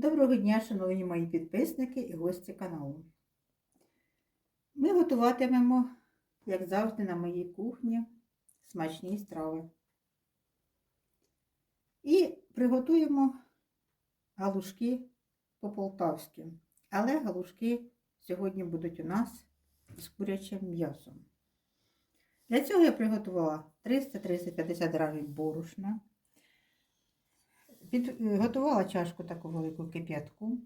Доброго дня, шановні мої підписники і гості каналу. Ми готуватимемо, як завжди, на моїй кухні смачні страви. І приготуємо галушки по-полтавськи. Але галушки сьогодні будуть у нас з курячим м'ясом. Для цього я приготувала 300-350 грамів борошна. Підготувала чашку таку велику кип'ятку.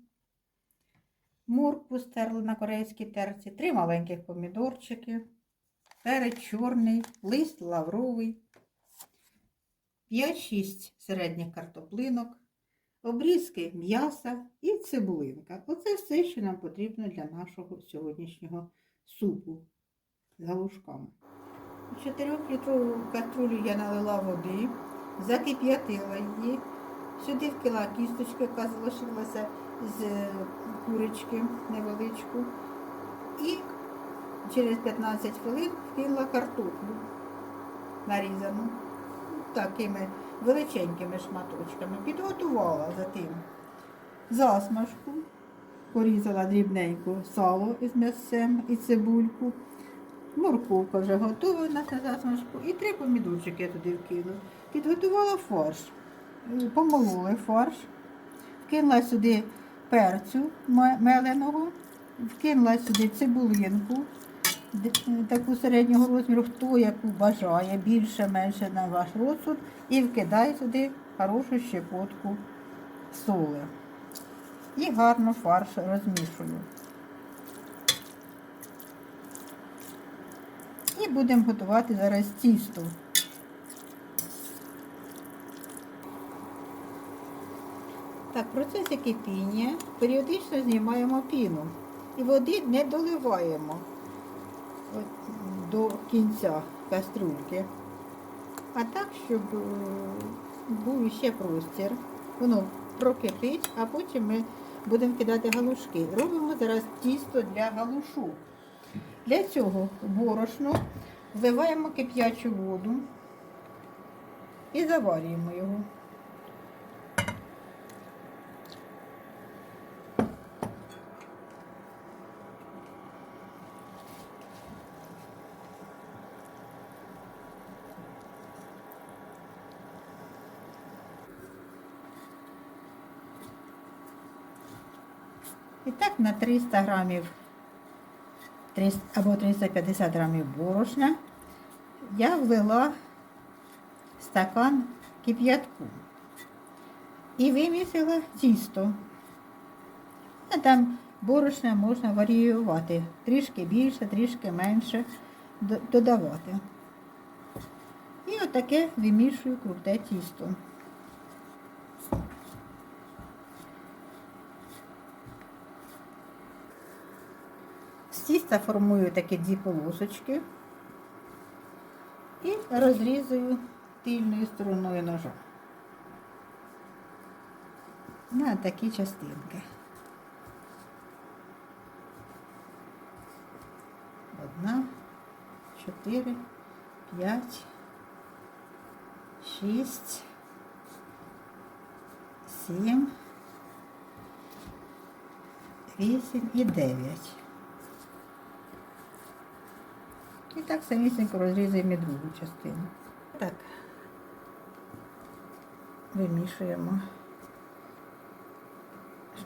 Моркву стерли на корейській терці, три маленьких помідорчики, перець чорний, лист лавровий, 5-6 середніх картоплинок, обрізки м'яса і цибулинка. Оце все, що нам потрібно для нашого сьогоднішнього супу з галушками. У 4-літрову каструлю я налила води, закип'ятила її. Сюди вкила кісточку, яка залишилася з курочки невеличку. І через 15 хвилин вкинула картоплю нарізану такими величенькими шматочками. Підготувала за тим засмажку, порізала дрібненько сало із м'ясцем і цибульку. Морковка вже готова на засмажку. І три помідорчики я туди вкину. Підготувала фарш помололи фарш, вкинула сюди перцю меленого, вкинула сюди цибулинку, таку середнього розміру, хто яку бажає, більше, менше на ваш розсуд, і вкидає сюди хорошу щепотку соли. І гарно фарш розмішую. І будемо готувати зараз тісто. Так, в процесі кипіння періодично знімаємо піну і води не доливаємо до кінця каструльки. А так, щоб е, був ще простір. Воно прокипить, а потім ми будемо кидати галушки. Робимо зараз тісто для галушу. Для цього борошно вливаємо кип'ячу воду і заварюємо його. І так на 300 грамів 300, або 350 грамів борошна я влила стакан кип'ятку і вимісила тісто. А там борошна можна варіювати. Трішки більше, трішки менше додавати. І отаке вимішую круте тісто. З формую такі дві полосочки і розрізую тильною стороною ножа на такі частинки. Одна, чотири, п'ять, шість, сім, вісім і дев'ять. І так самісінько розрізуємо і другу частину. Так, вимішуємо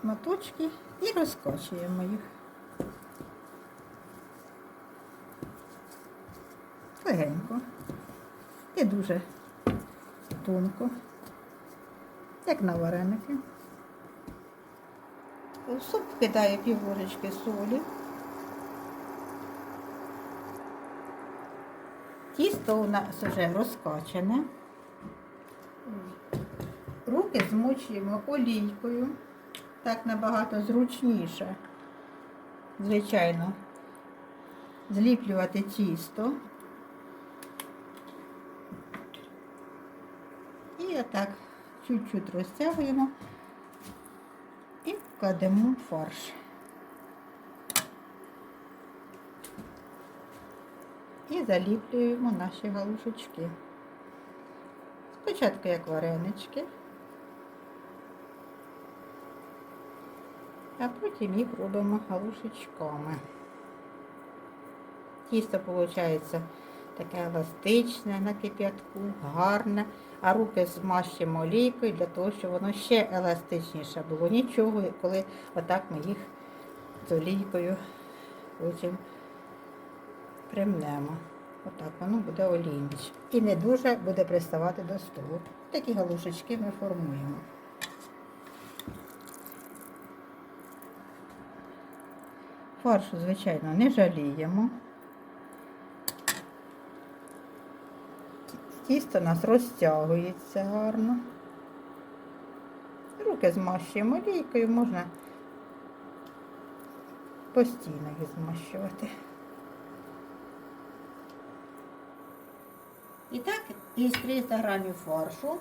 шматочки і розкочуємо їх. Легенько і дуже тонко, як на вареники. В суп кидаю пів ложечки солі. Тісто у нас вже розкачане. Руки змочуємо олійкою. Так набагато зручніше, звичайно, зліплювати тісто. І отак чуть-чуть розтягуємо і кладемо фарш. І заліплюємо наші галушечки. Спочатку як варенички, А потім їх робимо галушечками. Тісто виходить таке еластичне на кип'ятку, гарне, а руки змащимо олійкою для того, щоб воно ще еластичніше було. Нічого, коли отак ми їх з олійкою потім примнемо. Отак воно буде олійніше. І не дуже буде приставати до столу. Такі галушечки ми формуємо. Фаршу, звичайно, не жаліємо. Тісто у нас розтягується гарно. Руки змащуємо олійкою, можна постійно їх змащувати. І так, із 300 грамів фаршу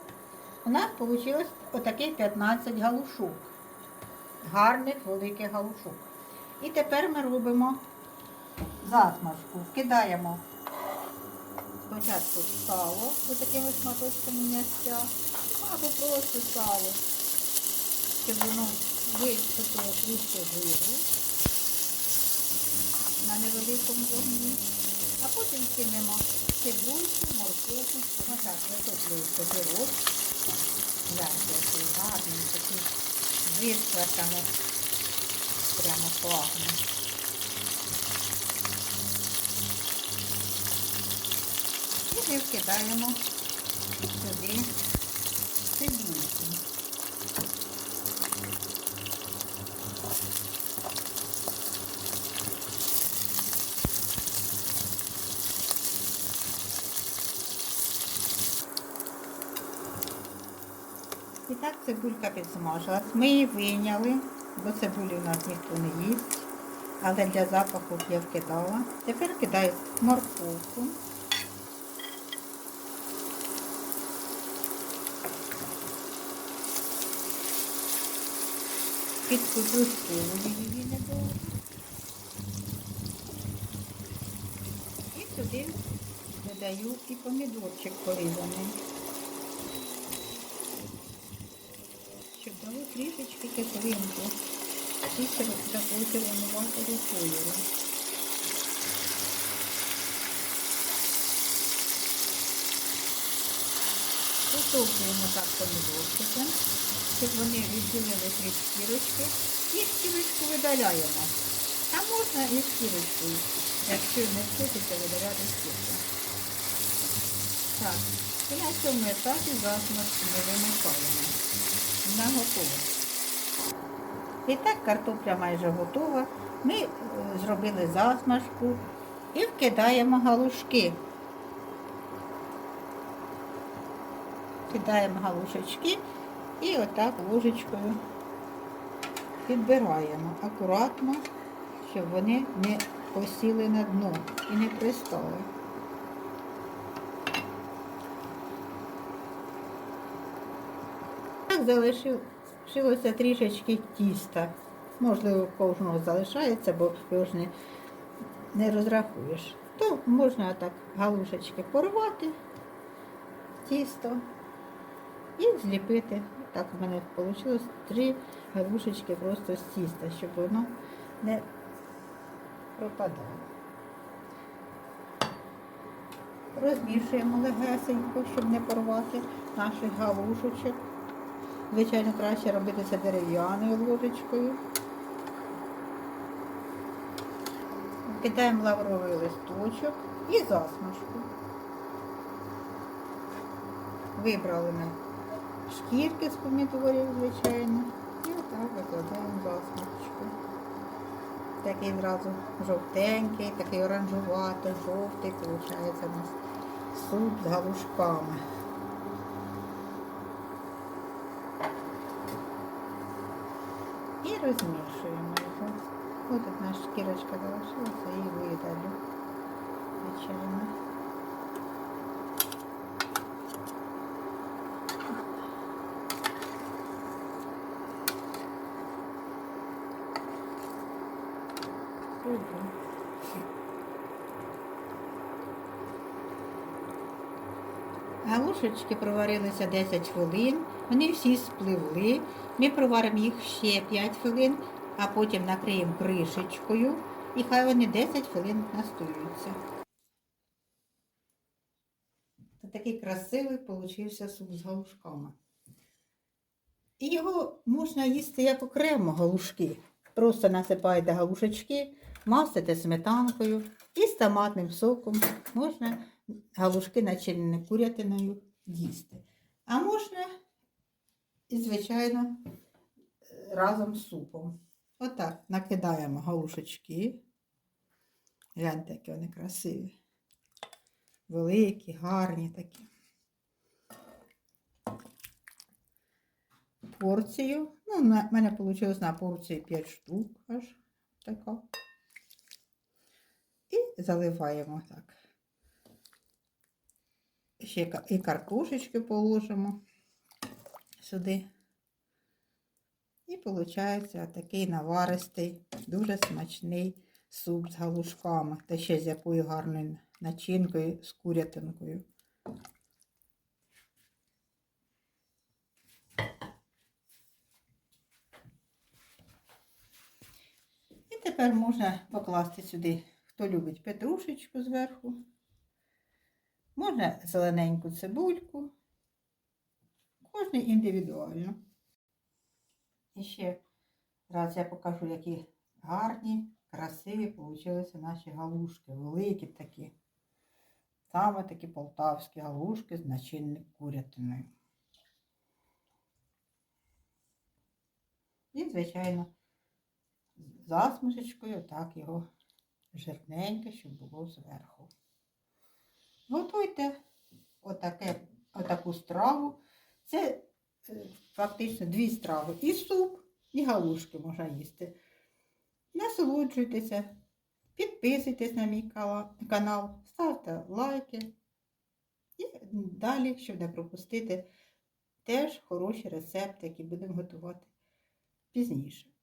у нас вийшло отаких 15 галушок. Гарних великих галушок. І тепер ми робимо засмажку. Вкидаємо спочатку сало ось такими шматочками м'ясця, або просто сало, щоб воно виступило трішки жиру на невеликому вогні. А потім кинемо цибульку, морковку, отак витоплюю козирок. Гляньте, який гарний, такий висплаканий, прямо пахне. І ми вкидаємо сюди цибульку. І так цибулька підсмажилась. Ми її вийняли, бо цибулі у нас ніхто не їсть. Але для запаху я вкидала. Тепер кидаю морковку. Підкудрушковую її недовго. І сюди додаю і помідорчик порізаний. Щоб дало трішечки кислинку. Черв- такого червонуватого кольору. Потовкуємо так помідорчики, щоб вони відділились від шкірочки. І шкірочку видаляємо. А можна і шкірочкою, якщо не хочеться видаляти шкірку. Так, і на цьому етапі засмажку ми вимикаємо. Вона готова. І так картопля майже готова. Ми е, зробили засмажку і вкидаємо галушки. Кидаємо галушечки і отак ложечкою підбираємо акуратно, щоб вони не посіли на дно і не пристали. Так залишилося трішечки тіста. Можливо, кожного залишається, бо його ж не, не розрахуєш. То можна так галушечки порвати, тісто і зліпити. Так у мене вийшло три галушечки просто з тіста, щоб воно не пропадало. Розмішуємо легесенько, щоб не порвати наших галушечок. Звичайно, краще робити це дерев'яною ложечкою. Кидаємо лавровий листочок і засмажку. Вибрали ми шкірки з помідорів, звичайно. І отак викладаємо засмажку. Такий зразу жовтенький, такий оранжувато, жовтий, виходить у нас суп з галушками. І розмішуємо його. Ось одна шкірочка залишилася і видалю. Звичайно. Галушечки проварилися 10 хвилин, вони всі спливли. Ми проваримо їх ще 5 хвилин, а потім накриємо кришечкою і хай вони 10 хвилин настоюються. Та такий красивий получився суп з галушками. І його можна їсти як окремо галушки. Просто насипаєте галушечки, масите сметанкою і з томатним соком можна галушки начинені курятиною їсти. А можна, і, звичайно, разом з супом. Отак накидаємо галушечки. Гляньте, які вони красиві. Великі, гарні такі. Порцію. Ну, в мене вийшло на порції 5 штук аж така. І заливаємо так. Ще і картошечки положимо сюди. І виходить такий наваристий, дуже смачний суп з галушками. Та ще з якою гарною начинкою, з курятинкою. І тепер можна покласти сюди, хто любить петрушечку зверху. Можна зелененьку цибульку. Кожний індивідуально. І ще раз я покажу, які гарні, красиві получилися наші галушки. Великі такі. Саме такі полтавські галушки з начинною курятиною. І, звичайно, з засмажечкою так його жирненьке, щоб було зверху. Готуйте отаке, отаку страву. Це е, фактично дві страви. І суп, і галушки можна їсти. Насолоджуйтеся, підписуйтесь на мій канал, ставте лайки. І далі, щоб не пропустити, теж хороші рецепти, які будемо готувати пізніше.